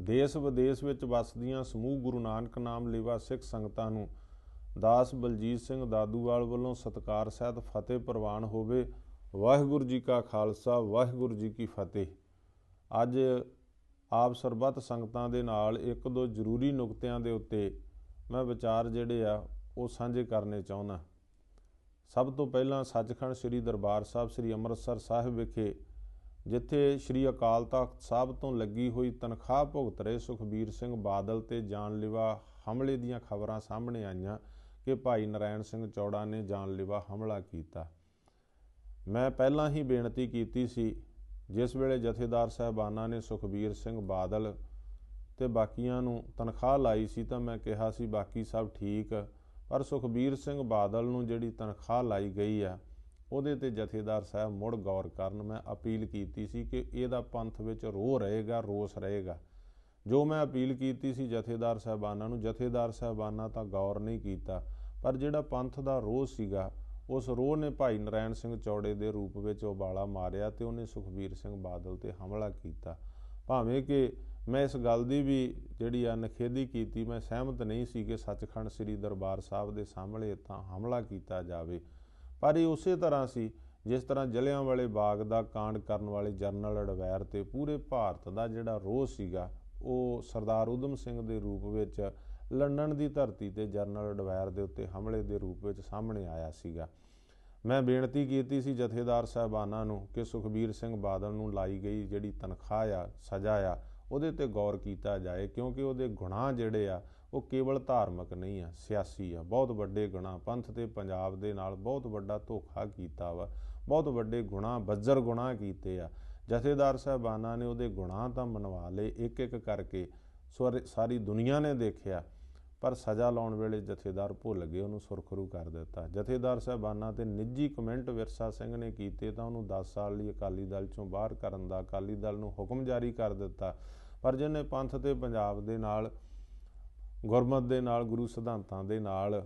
ਦੇਸ਼ ਵਿਦੇਸ਼ ਵਿੱਚ ਵੱਸਦੀਆਂ ਸਮੂਹ ਗੁਰੂ ਨਾਨਕ ਨਾਮ ਲੇਵਾ ਸਿੱਖ ਸੰਗਤਾਂ ਨੂੰ ਦਾਸ ਬਲਜੀਤ ਸਿੰਘ ਦਾਦੂਵਾਲ ਵੱਲੋਂ ਸਤਕਾਰ ਸਹਿਤ ਫਤਿਹ ਪ੍ਰਵਾਨ ਹੋਵੇ। ਵਾਹਿਗੁਰੂ ਜੀ ਕਾ ਖਾਲਸਾ, ਵਾਹਿਗੁਰੂ ਜੀ ਕੀ ਫਤਿਹ। ਅੱਜ ਆਪ ਸਰਬੱਤ ਸੰਗਤਾਂ ਦੇ ਨਾਲ ਇੱਕ ਦੋ ਜ਼ਰੂਰੀ ਨੁਕਤਿਆਂ ਦੇ ਉੱਤੇ ਮੈਂ ਵਿਚਾਰ ਜਿਹੜੇ ਆ, ਉਹ ਸਾਂਝੇ ਕਰਨੇ ਚਾਹੁੰਦਾ। ਸਭ ਤੋਂ ਪਹਿਲਾਂ ਸੱਚਖੰਡ ਸ੍ਰੀ ਦਰਬਾਰ ਸਾਹਿਬ, ਸ੍ਰੀ ਅੰਮ੍ਰਿਤਸਰ ਸਾਹਿਬ ਵਿਖੇ ਜਿੱਥੇ ਸ੍ਰੀ ਅਕਾਲ ਤਖਤ ਸਾਹਿਬ ਤੋਂ ਲੱਗੀ ਹੋਈ ਤਨਖਾਹ ਭੁਗਤ ਰਹੇ ਸੁਖਬੀਰ ਸਿੰਘ ਬਾਦਲ ਤੇ ਜਾਨਲੇਵਾ ਹਮਲੇ ਦੀਆਂ ਖਬਰਾਂ ਸਾਹਮਣੇ ਆਈਆਂ ਕਿ ਭਾਈ ਨਰੈਣ ਸਿੰਘ ਚੌੜਾ ਨੇ ਜਾਨਲੇਵਾ ਹਮਲਾ ਕੀਤਾ। ਮੈਂ ਪਹਿਲਾਂ ਹੀ ਬੇਨਤੀ ਕੀਤੀ ਸੀ, ਜਿਸ ਵੇਲੇ ਜਥੇਦਾਰ ਸਾਹਿਬਾਨਾਂ ਨੇ ਸੁਖਬੀਰ ਸਿੰਘ ਬਾਦਲ ਤੇ ਬਾਕੀਆਂ ਨੂੰ ਤਨਖਾਹ ਲਾਈ ਸੀ ਤਾਂ ਮੈਂ ਕਿਹਾ ਸੀ, ਬਾਕੀ ਸਭ ਠੀਕ, ਪਰ ਸੁਖਬੀਰ ਸਿੰਘ ਬਾਦਲ ਨੂੰ ਜਿਹੜੀ ਤਨਖਾਹ ਲਾਈ ਗਈ ਆ ਉਹਦੇ ਤੇ ਜਥੇਦਾਰ ਸਾਹਿਬ ਮੁੜ ਗੌਰ ਕਰਨ ਮੈਂ ਅਪੀਲ ਕੀਤੀ ਸੀ ਕਿ ਇਹਦਾ ਪੰਥ ਵਿੱਚ ਰੋਹ ਰਹੇਗਾ, ਰੋਸ ਰਹੇਗਾ। ਜੋ ਮੈਂ ਅਪੀਲ ਕੀਤੀ ਸੀ ਜਥੇਦਾਰ ਸਾਹਿਬਾਨਾਂ ਨੂੰ, ਜਥੇਦਾਰ ਸਾਹਿਬਾਨਾਂ ਤਾਂ ਗੌਰ ਨਹੀਂ ਕੀਤਾ, ਪਰ ਜਿਹੜਾ ਪੰਥ ਦਾ ਰੋਹ ਸੀਗਾ, ਉਸ ਰੋਹ ਨੇ ਭਾਈ ਨਰੈਣ ਸਿੰਘ ਚੌੜੇ ਦੇ ਰੂਪ ਵਿੱਚ ਉਬਾਲਾ ਮਾਰਿਆ ਤੇ ਉਹਨੇ ਸੁਖਬੀਰ ਸਿੰਘ ਬਾਦਲ ਤੇ ਹਮਲਾ ਕੀਤਾ। ਭਾਵੇਂ ਕਿ ਮੈਂ ਇਸ ਗੱਲ ਦੀ ਵੀ ਜਿਹੜੀ ਆ ਨਖੇਦੀ ਕੀਤੀ, ਮੈਂ ਸਹਿਮਤ ਨਹੀਂ ਸੀ ਕਿ ਸੱਚਖੰਡ ਸ੍ਰੀ ਦਰਬਾਰ ਸਾਹਿਬ ਦੇ ਸਾਹਮਣੇ ਤਾਂ ਹਮਲਾ ਕੀਤਾ ਜਾਵੇ। ਪਰ ਇਹ ਉਸੇ ਤਰ੍ਹਾਂ ਸੀ ਜਿਸ ਤਰ੍ਹਾਂ ਜਲਿਆਂ ਵਾਲੇ ਬਾਗ ਦਾ ਕਾਂਡ ਕਰਨ ਵਾਲੇ ਜਰਨਲ ਅਡਵੈਰ ਤੇ ਪੂਰੇ ਭਾਰਤ ਦਾ ਜਿਹੜਾ ਰੋਹ ਸੀਗਾ, ਉਹ ਸਰਦਾਰ ਉਦਮ ਸਿੰਘ ਦੇ ਰੂਪ ਵਿੱਚ ਲੰਡਨ ਦੀ ਧਰਤੀ ਤੇ ਜਰਨਲ ਅਡਵੈਰ ਦੇ ਉੱਤੇ ਹਮਲੇ ਦੇ ਰੂਪ ਵਿੱਚ ਸਾਹਮਣੇ ਆਇਆ ਸੀਗਾ। ਮੈਂ ਬੇਨਤੀ ਕੀਤੀ ਸੀ ਜਥੇਦਾਰ ਸਾਹਿਬਾਨਾਂ ਨੂੰ ਕਿ ਸੁਖਬੀਰ ਸਿੰਘ ਬਾਦਲ ਨੂੰ ਲਾਈ ਗਈ ਜਿਹੜੀ ਤਨਖਾਹ ਆ, ਸਜ਼ਾ ਆ ਉਹਦੇ ਤੇ ਗੌਰ ਕੀਤਾ ਜਾਏ, ਕਿਉਂਕਿ ਉਹਦੇ ਗੁਨਾਹ ਜਿਹੜੇ ਆ, ਉਹ ਕੇਵਲ ਧਾਰਮਿਕ ਨਹੀਂ ਆ, ਸਿਆਸੀ ਆ। ਬਹੁਤ ਵੱਡੇ ਗੁਨਾਹ, ਪੰਥ ਤੇ ਪੰਜਾਬ ਦੇ ਨਾਲ ਬਹੁਤ ਵੱਡਾ ਧੋਖਾ ਕੀਤਾ ਵਾ। ਬਹੁਤ ਵੱਡੇ ਗੁਨਾਹ, ਬੱਜਰ ਗੁਨਾਹ ਕੀਤੇ ਆ। ਜਥੇਦਾਰ ਸਾਹਿਬਾਨਾਂ ਨੇ ਉਹਦੇ ਗੁਨਾਹ ਤਾਂ ਮਨਵਾ ਲਏ ਇੱਕ ਇੱਕ ਕਰਕੇ ਸਾਰੀ ਦੁਨੀਆ ਨੇ ਦੇਖਿਆ, ਪਰ ਸਜ਼ਾ ਲਾਉਣ ਵੇਲੇ ਜਥੇਦਾਰ ਭੁੱਲ ਗਏ, ਉਹਨੂੰ ਸੁਰਖਰੂ ਕਰ ਦਿੱਤਾ। ਜਥੇਦਾਰ ਸਾਹਿਬਾਨਾਂ ਤੇ ਨਿੱਜੀ ਕਮੈਂਟ ਵਿਰਸਾ ਸਿੰਘ ਨੇ ਕੀਤੇ ਤਾਂ ਉਹਨੂੰ 10 ਸਾਲ ਲਈ ਅਕਾਲੀ ਦਲ ਚੋਂ ਬਾਹਰ ਕਰਨ ਦਾ ਅਕਾਲੀ ਦਲ ਨੂੰ ਹੁਕਮ ਜਾਰੀ ਕਰ ਦਿੱਤਾ। ਪਰ ਜਿਹਨੇ ਪੰਥ ਤੇ ਪੰਜਾਬ ਦੇ ਨਾਲ, ਗੁਰਮਤ ਦੇ ਨਾਲ, ਗੁਰੂ ਸਿਧਾਂਤਾਂ ਦੇ ਨਾਲ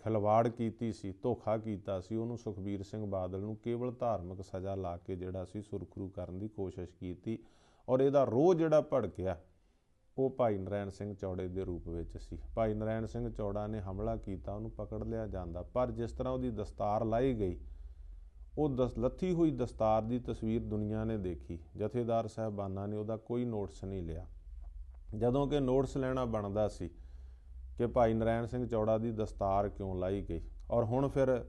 ਖਿਲਵਾੜ ਕੀਤੀ ਸੀ, ਧੋਖਾ ਕੀਤਾ ਸੀ, ਉਹਨੂੰ ਸੁਖਬੀਰ ਸਿੰਘ ਬਾਦਲ ਨੂੰ ਕੇਵਲ ਧਾਰਮਿਕ ਸਜ਼ਾ ਲਾ ਕੇ ਜਿਹੜਾ ਸੀ ਸੁਰਖਰੂ ਕਰਨ ਦੀ ਕੋਸ਼ਿਸ਼ ਕੀਤੀ ਔਰ ਇਹਦਾ ਰੋਹ ਜਿਹੜਾ ਭੜਕਿਆ, ਉਹ ਭਾਈ ਨਰੈਣ ਸਿੰਘ ਚੌੜੇ ਦੇ ਰੂਪ ਵਿੱਚ ਸੀ। ਭਾਈ ਨਰੈਣ ਸਿੰਘ ਚੌੜਾ ਨੇ ਹਮਲਾ ਕੀਤਾ, ਉਹਨੂੰ ਪਕੜ ਲਿਆ ਜਾਂਦਾ, ਪਰ ਜਿਸ ਤਰ੍ਹਾਂ ਉਹਦੀ ਦਸਤਾਰ ਲਾਈ ਗਈ ਉਹ ਦਸ, ਲੱਥੀ ਹੋਈ ਦਸਤਾਰ ਦੀ ਤਸਵੀਰ ਦੁਨੀਆ ਨੇ ਦੇਖੀ। ਜਥੇਦਾਰ ਸਾਹਿਬਾਨਾਂ ਨੇ ਉਹਦਾ ਕੋਈ ਨੋਟਿਸ ਨਹੀਂ ਲਿਆ। ਜਦੋਂ ਕਿ ਨੋਟਿਸ ਲੈਣਾ ਬਣਦਾ ਸੀ ਕਿ ਭਾਈ ਨਰੈਣ ਸਿੰਘ ਚੌੜਾ ਦੀ ਦਸਤਾਰ ਕਿਉਂ ਲਾਈ ਗਈ। ਔਰ ਹੁਣ ਫਿਰ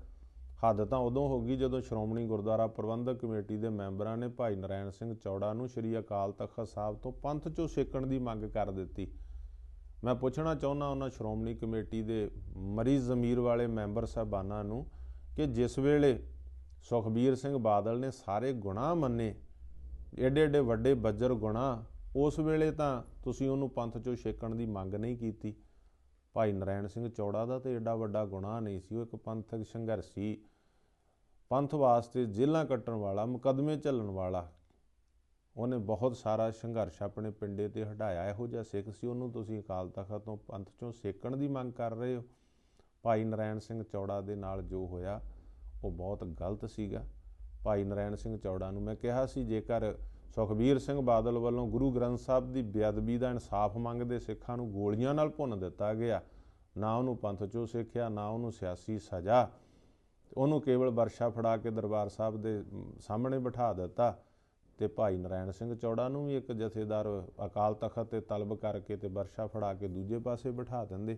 ਹੱਦ ਤਾਂ ਉਦੋਂ ਹੋ ਗਈ ਜਦੋਂ ਸ਼੍ਰੋਮਣੀ ਗੁਰਦੁਆਰਾ ਪ੍ਰਬੰਧਕ ਕਮੇਟੀ ਦੇ ਮੈਂਬਰਾਂ ਨੇ ਭਾਈ ਨਰੈਣ ਸਿੰਘ ਚੌੜਾ ਨੂੰ ਸ੍ਰੀ ਅਕਾਲ ਤਖਤ ਸਾਹਿਬ ਤੋਂ ਪੰਥ ਚੋਂ ਸੇਕਣ ਦੀ ਮੰਗ ਕਰ ਦਿੱਤੀ। ਮੈਂ ਪੁੱਛਣਾ ਚਾਹੁੰਦਾ ਉਹਨਾਂ ਸ਼੍ਰੋਮਣੀ ਕਮੇਟੀ ਦੇ ਮਰੀ ਜ਼ਮੀਰ ਵਾਲੇ ਮੈਂਬਰ ਸਾਹਿਬਾਨਾਂ ਨੂੰ ਕਿ ਜਿਸ ਵੇਲੇ ਸੁਖਬੀਰ ਸਿੰਘ ਬਾਦਲ ਨੇ ਸਾਰੇ ਗੁਨਾਹ ਮੰਨੇ ਏਡੇ ਏਡੇ ਵੱਡੇ ਬੱਜਰ ਗੁਨਾਹ, ਉਸ ਵੇਲੇ ਤਾਂ ਤੁਸੀਂ ਉਹਨੂੰ ਪੰਥ ਚੋਂ ਛੇਕਣ ਦੀ ਮੰਗ ਨਹੀਂ ਕੀਤੀ। ਭਾਈ ਨਰੈਣ ਸਿੰਘ ਚੌੜਾ ਦਾ ਤੇ ਏਡਾ ਵੱਡਾ ਗੁਨਾਹ ਨਹੀਂ ਸੀ, ਉਹ ਇੱਕ ਪੰਥਕ ਸੰਘਰਸ਼ੀ ਪੰਥ ਵਾਸਤੇ ਜੇਲ੍ਹਾਂ ਕੱਟਣ ਵਾਲਾ, ਮੁਕਦਮੇ ਚੱਲਣ ਵਾਲਾ, ਉਹਨੇ ਬਹੁਤ ਸਾਰਾ ਸੰਘਰਸ਼ ਆਪਣੇ ਪਿੰਡੇ ਤੇ ਹਟਾਇਆ। ਇਹੋ ਜਿਹਾ ਸਿੱਖ ਸੀ ਉਹਨੂੰ ਤੁਸੀਂ ਅਕਾਲ ਤਖਤ ਤੋਂ ਪੰਥ ਚੋਂ ਸੇਕਣ ਦੀ ਮੰਗ ਕਰ ਰਹੇ ਹੋ। ਭਾਈ ਨਰੈਣ ਸਿੰਘ ਚੌੜਾ ਦੇ ਨਾਲ ਜੋ ਹੋਇਆ ਉਹ ਬਹੁਤ ਗਲਤ ਸੀਗਾ। ਭਾਈ ਨਰੈਣ ਸਿੰਘ ਚੌੜਾ ਨੂੰ ਮੈਂ ਕਿਹਾ ਸੀ, ਜੇਕਰ ਸੁਖਬੀਰ ਸਿੰਘ ਬਾਦਲ ਵੱਲੋਂ ਗੁਰੂ ਗ੍ਰੰਥ ਸਾਹਿਬ ਦੀ ਬੇਅਦਬੀ ਦਾ ਇਨਸਾਫ ਮੰਗਦੇ ਸਿੱਖਾਂ ਨੂੰ ਗੋਲੀਆਂ ਨਾਲ ਭੁੰਨ ਦਿੱਤਾ ਗਿਆ, ਨਾ ਉਹਨੂੰ ਪੰਥ ਚੋਂ ਸਿੱਖਿਆ, ਨਾ ਉਹਨੂੰ ਸਿਆਸੀ ਸਜ਼ਾ, ਉਹਨੂੰ ਕੇਵਲ ਵਰਸ਼ਾ ਫੜਾ ਕੇ ਦਰਬਾਰ ਸਾਹਿਬ ਦੇ ਸਾਹਮਣੇ ਬਿਠਾ ਦਿੱਤਾ ਤੇ ਭਾਈ ਨਰਾਇਣ ਸਿੰਘ ਚੌੜਾ ਨੂੰ ਵੀ ਇੱਕ ਜਥੇਦਾਰ ਅਕਾਲ ਤਖਤ ਤੇ ਤਲਬ ਕਰਕੇ ਤੇ ਵਰਸ਼ਾ ਫੜਾ ਕੇ ਦੂਜੇ ਪਾਸੇ ਬਿਠਾ ਦਿੰਦੇ।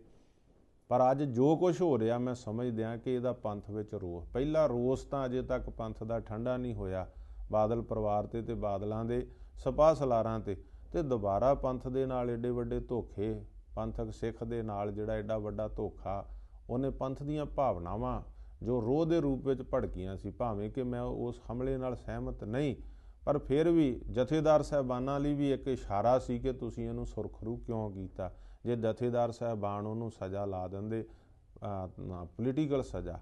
ਪਰ ਅੱਜ ਜੋ ਕੁਝ ਹੋ ਰਿਹਾ, ਮੈਂ ਸਮਝਦਿਆਂ ਕਿ ਇਹਦਾ ਪੰਥ ਵਿੱਚ ਰੋਸ। ਪਹਿਲਾ ਰੋਸ ਤਾਂ ਅਜੇ ਤੱਕ ਪੰਥ ਦਾ ਠੰਡਾ ਨਹੀਂ ਹੋਇਆ। ਬਾਦਲ ਪਰਿਵਾਰ ਤੇ ਤੇ ਬਾਦਲਾਂ ਦੇ ਸਪਾ ਸਲਾਰਾਂ ਤੇ। ਤੇ ਦੁਬਾਰਾ ਪੰਥ ਦੇ ਨਾਲ ਏਡੇ ਵੱਡੇ ਧੋਖੇ, ਪੰਥਕ ਸਿੱਖ ਦੇ ਨਾਲ ਜਿਹੜਾ ਏਡਾ ਵੱਡਾ ਧੋਖਾ, ਉਹਨੇ ਪੰਥ ਦੀਆਂ ਭਾਵਨਾਵਾਂ ਜੋ ਰੋਹ ਦੇ ਰੂਪ ਵਿੱਚ ਭੜਕੀਆਂ ਸੀ, ਭਾਵੇਂ ਕਿ ਮੈਂ ਉਸ ਹਮਲੇ ਨਾਲ ਸਹਿਮਤ ਨਹੀਂ ਪਰ ਫਿਰ ਵੀ ਜਥੇਦਾਰ ਸਹਿਬਾਨਾਂ ਲਈ ਵੀ ਇੱਕ ਇਸ਼ਾਰਾ ਸੀ ਕਿ ਤੁਸੀਂ ਇਹਨੂੰ ਸੁਰਖਰੂ ਕਿਉਂ ਕੀਤਾ? ਜੇ ਜਥੇਦਾਰ ਸਹਿਬਾਨ ਉਹਨੂੰ ਸਜ਼ਾ ਲਾ ਦਿੰਦੇ ਪੋਲੀਟੀਕਲ ਸਜ਼ਾ,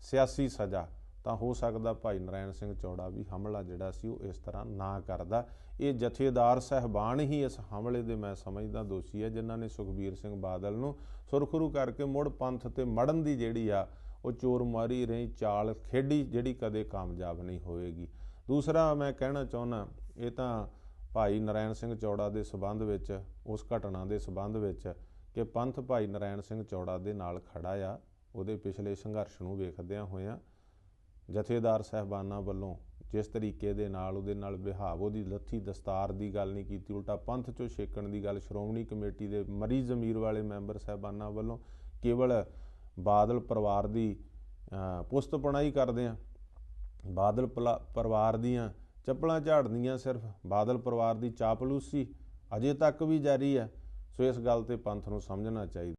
ਸਿਆਸੀ ਸਜ਼ਾ, ਤਾਂ ਹੋ ਸਕਦਾ ਭਾਈ ਨਰਾਇਣ ਸਿੰਘ ਚੌੜਾ ਵੀ ਹਮਲਾ ਜਿਹੜਾ ਸੀ ਉਹ ਇਸ ਤਰ੍ਹਾਂ ਨਾ ਕਰਦਾ। ਇਹ ਜਥੇਦਾਰ ਸਹਿਬਾਨ ਹੀ ਇਸ ਹਮਲੇ ਦੇ ਮੈਂ ਸਮਝਦਾ ਦੋਸ਼ੀ ਹੈ ਜਿਨ੍ਹਾਂ ਨੇ ਸੁਖਬੀਰ ਸਿੰਘ ਬਾਦਲ ਨੂੰ ਸੁਰਖਰੂ ਕਰਕੇ ਮੁੜ ਪੰਥ ਤੇ ਮੜਨ ਦੀ ਜਿਹੜੀ ਆ, ਉਹ ਚੋਰ ਮਾਰੀ ਰਹੀ ਚਾਲ ਖੇਡੀ ਜਿਹੜੀ ਕਦੇ ਕਾਮਯਾਬ ਨਹੀਂ ਹੋਏਗੀ। ਦੂਸਰਾ ਮੈਂ ਕਹਿਣਾ ਚਾਹੁੰਦਾ ਇਹ ਤਾਂ ਭਾਈ ਨਰੈਣ ਸਿੰਘ ਚੌੜਾ ਦੇ ਸਬੰਧ ਵਿੱਚ ਉਸ ਘਟਨਾ ਦੇ ਸਬੰਧ ਵਿੱਚ ਕਿ ਪੰਥ ਭਾਈ ਨਰੈਣ ਸਿੰਘ ਚੌੜਾ ਦੇ ਨਾਲ ਖੜਾ ਆ ਉਹਦੇ ਪਿਛਲੇ ਸੰਘਰਸ਼ ਨੂੰ ਵੇਖਦਿਆਂ ਹੋਇਆਂ ਜਥੇਦਾਰ ਸਹਿਬਾਨਾਂ ਵੱਲੋਂ ਜਿਸ ਤਰੀਕੇ ਦੇ ਨਾਲ ਉਹਦੇ ਨਾਲ ਵਿਹਾਵ ਉਹਦੀ ਲੱਥੀ ਦਸਤਾਰ ਦੀ ਗੱਲ ਨਹੀਂ ਕੀਤੀ ਉਲਟਾ ਪੰਥ ਚੋਂ ਛੇਕਣ ਦੀ ਗੱਲ ਸ਼੍ਰੋਮਣੀ ਕਮੇਟੀ ਦੇ ਮਰੀ ਜ਼ਮੀਰ ਵਾਲੇ ਮੈਂਬਰ ਸਹਿਬਾਨਾਂ ਵੱਲੋਂ ਕੇਵਲ ਬਾਦਲ ਪਰਿਵਾਰ ਦੀ ਅਹ, ਪੁਸਤ ਕਰਦੇ ਆ ਬਾਦਲ ਪਲਾ- ਪਰਿਵਾਰ ਦੀਆਂ ਚੱਪਲਾਂ ਝਾੜਨੀਆਂ ਸਿਰਫ। ਬਾਦਲ ਪਰਿਵਾਰ ਦੀ ਚਾਪਲੂਸੀ ਅਜੇ ਤੱਕ ਵੀ ਜਾਰੀ ਹੈ, ਸੋ ਇਸ ਗੱਲ ਤੇ ਪੰਥ ਨੂੰ ਸਮਝਣਾ ਚਾਹੀਦਾ।